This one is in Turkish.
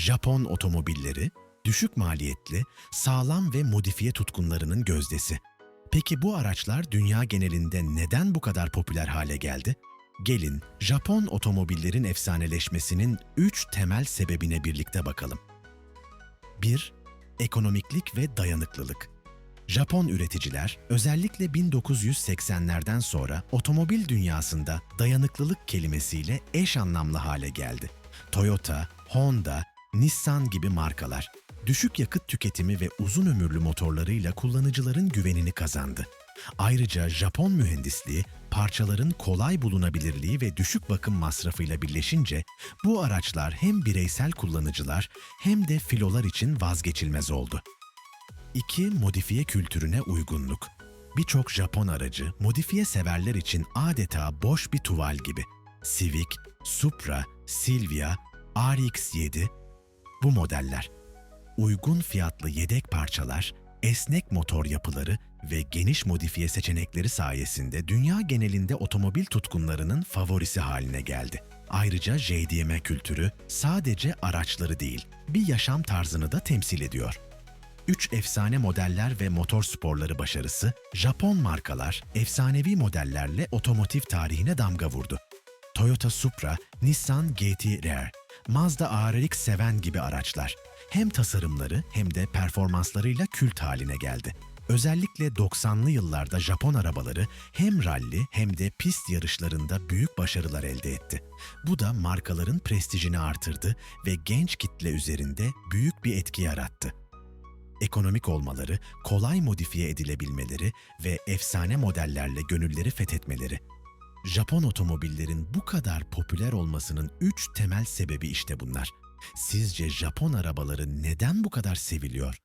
Japon otomobilleri, düşük maliyetli, sağlam ve modifiye tutkunlarının gözdesi. Peki bu araçlar dünya genelinde neden bu kadar popüler hale geldi? Gelin Japon otomobillerin efsaneleşmesinin üç temel sebebine birlikte bakalım. 1. Ekonomiklik ve dayanıklılık. Japon üreticiler özellikle 1980'lerden sonra otomobil dünyasında dayanıklılık kelimesiyle eş anlamlı hale geldi. Toyota, Honda, Nissan gibi markalar düşük yakıt tüketimi ve uzun ömürlü motorlarıyla kullanıcıların güvenini kazandı. Ayrıca Japon mühendisliği, parçaların kolay bulunabilirliği ve düşük bakım masrafıyla birleşince bu araçlar hem bireysel kullanıcılar hem de filolar için vazgeçilmez oldu. 2. Modifiye kültürüne uygunluk. Birçok Japon aracı modifiye severler için adeta boş bir tuval gibi. Civic, Supra, Silvia, RX-7 bu modeller. Uygun fiyatlı yedek parçalar, esnek motor yapıları ve geniş modifiye seçenekleri sayesinde dünya genelinde otomobil tutkunlarının favorisi haline geldi. Ayrıca JDM kültürü sadece araçları değil, bir yaşam tarzını da temsil ediyor. 3 efsane modeller ve motor sporları başarısı, Japon markalar efsanevi modellerle otomotiv tarihine damga vurdu. Toyota Supra, Nissan GT-R, Mazda RX-7 gibi araçlar hem tasarımları hem de performanslarıyla kült haline geldi. Özellikle 90'lı yıllarda Japon arabaları hem ralli hem de pist yarışlarında büyük başarılar elde etti. Bu da markaların prestijini artırdı ve genç kitle üzerinde büyük bir etki yarattı ekonomik olmaları, kolay modifiye edilebilmeleri ve efsane modellerle gönülleri fethetmeleri. Japon otomobillerin bu kadar popüler olmasının üç temel sebebi işte bunlar. Sizce Japon arabaları neden bu kadar seviliyor?